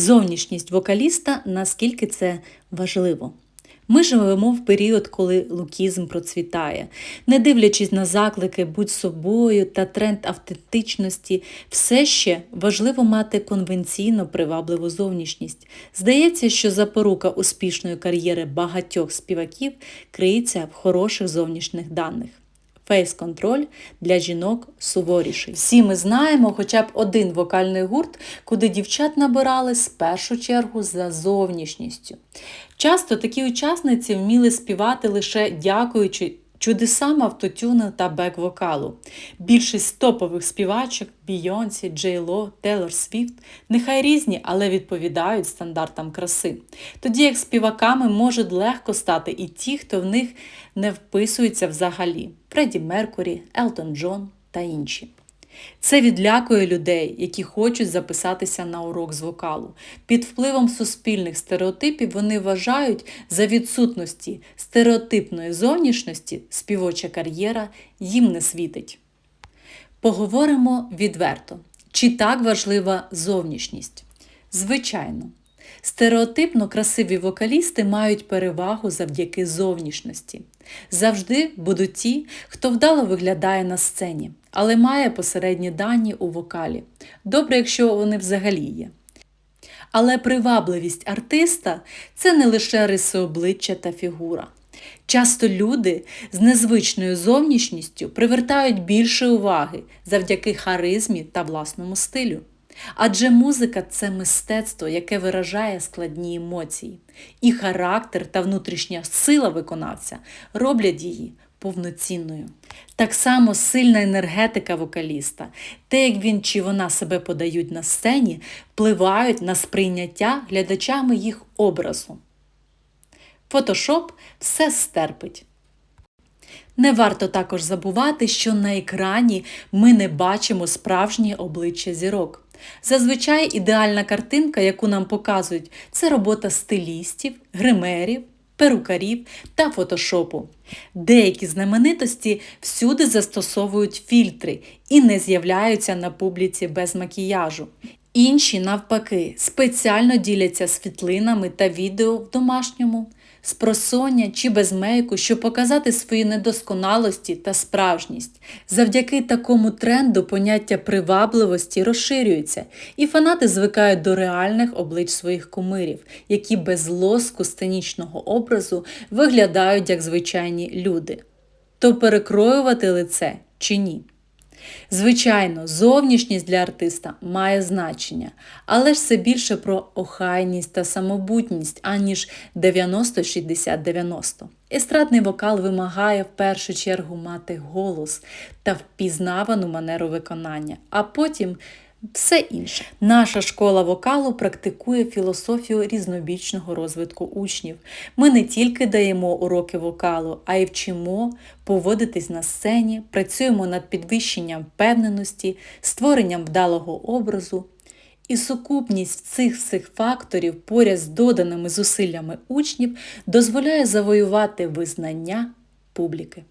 Зовнішність вокаліста, наскільки це важливо. Ми живемо в період, коли лукізм процвітає. Не дивлячись на заклики будь собою та тренд автентичності, все ще важливо мати конвенційно привабливу зовнішність. Здається, що запорука успішної кар'єри багатьох співаків криється в хороших зовнішніх даних. Фейс-контроль для жінок суворіший. Всі ми знаємо хоча б один вокальний гурт, куди дівчат набирали з першу чергу за зовнішністю. Часто такі учасниці вміли співати лише дякуючи чудесам автотюну та бек-вокалу. Більшість топових співачок Бійонсі, Джей Ло, Тейлор Свіфт нехай різні, але відповідають стандартам краси. Тоді як співаками можуть легко стати і ті, хто в них не вписується взагалі: Фредді Меркурі, Елтон Джон та інші. Це відлякує людей, які хочуть записатися на урок з вокалу. Під впливом суспільних стереотипів вони вважають за відсутності стереотипної зовнішності співоча кар'єра їм не світить. Поговоримо відверто, чи так важлива зовнішність? Звичайно. Стереотипно красиві вокалісти мають перевагу завдяки зовнішності. Завжди будуть ті, хто вдало виглядає на сцені, але має посередні дані у вокалі. Добре, якщо вони взагалі є. Але привабливість артиста це не лише риси обличчя та фігура. Часто люди з незвичною зовнішністю привертають більше уваги завдяки харизмі та власному стилю. Адже музика це мистецтво, яке виражає складні емоції, і характер та внутрішня сила виконавця роблять її повноцінною. Так само сильна енергетика вокаліста, те, як він чи вона себе подають на сцені, впливають на сприйняття глядачами їх образу. Фотошоп все стерпить. Не варто також забувати, що на екрані ми не бачимо справжнє обличчя зірок. Зазвичай ідеальна картинка, яку нам показують, це робота стилістів, гримерів, перукарів та фотошопу. Деякі знаменитості всюди застосовують фільтри і не з'являються на публіці без макіяжу. Інші, навпаки, спеціально діляться світлинами та відео в домашньому з просоння чи без мейку, щоб показати свої недосконалості та справжність. Завдяки такому тренду поняття привабливості розширюється, і фанати звикають до реальних облич своїх кумирів, які без лоску сценічного образу виглядають як звичайні люди. То перекроювати лице чи ні? Звичайно, зовнішність для артиста має значення, але ж це більше про охайність та самобутність, аніж 90-60-90. Естрадний вокал вимагає в першу чергу мати голос та впізнавану манеру виконання, а потім все інше. Наша школа вокалу практикує філософію різнобічного розвитку учнів. Ми не тільки даємо уроки вокалу, а й вчимо поводитись на сцені, працюємо над підвищенням впевненості, створенням вдалого образу. І сукупність цих всіх факторів поряд з доданими зусиллями учнів дозволяє завоювати визнання публіки.